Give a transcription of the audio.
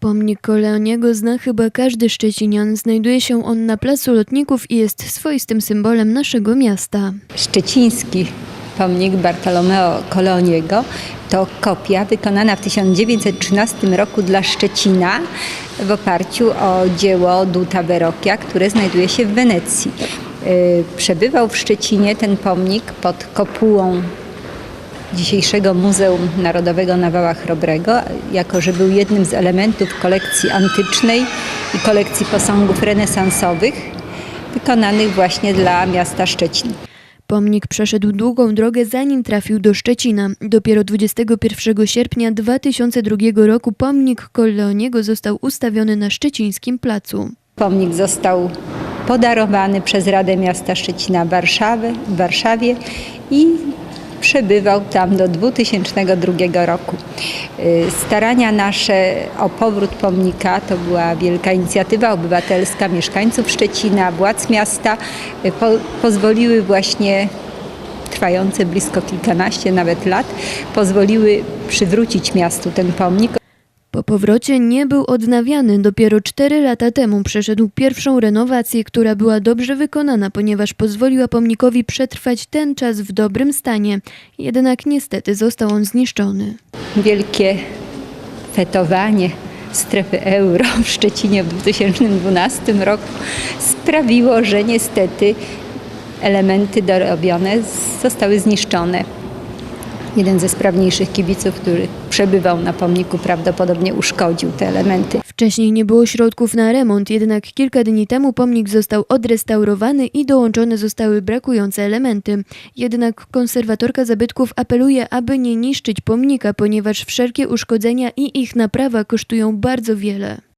Pomnik Koleoniego zna chyba każdy szczecinian. Znajduje się on na Placu Lotników i jest swoistym symbolem naszego miasta. Szczeciński pomnik Bartolomeo Coloniego to kopia wykonana w 1913 roku dla Szczecina w oparciu o dzieło Duta Verrocchia, które znajduje się w Wenecji. Yy, Przebywał w Szczecinie ten pomnik pod kopułą dzisiejszego Muzeum Narodowego na Wałach Chrobrego, jako że był jednym z elementów kolekcji antycznej i kolekcji posągów renesansowych wykonanych właśnie dla miasta Szczecin. Pomnik przeszedł długą drogę zanim trafił do Szczecina. Dopiero 21 sierpnia 2002 roku pomnik Koleoniego został ustawiony na szczecińskim placu. Pomnik został podarowany przez Radę Miasta Szczecina Warszawy, w Warszawie i przebywał tam do 2002 roku. Y, Starania nasze o powrót pomnika to była wielka inicjatywa obywatelska mieszkańców Szczecina, władz miasta. Y, Po, pozwoliły właśnie trwające blisko kilkanaście nawet lat, pozwoliły przywrócić miastu ten pomnik. Po powrocie nie był odnawiany. Dopiero 4 lata temu przeszedł pierwszą renowację, która była dobrze wykonana, ponieważ pozwoliła pomnikowi przetrwać ten czas w dobrym stanie. Jednak niestety został on zniszczony. wielkie fetowanie strefy euro w Szczecinie w 2012 roku sprawiło, że niestety elementy dorobione zostały zniszczone. Jeden ze sprawniejszych kibiców, który przebywał na pomniku, prawdopodobnie uszkodził te elementy. Wcześniej nie było środków na remont, jednak kilka dni temu pomnik został odrestaurowany i dołączone zostały brakujące elementy. Jednak konserwatorka zabytków apeluje, aby nie niszczyć pomnika, ponieważ wszelkie uszkodzenia i ich naprawa kosztują bardzo wiele.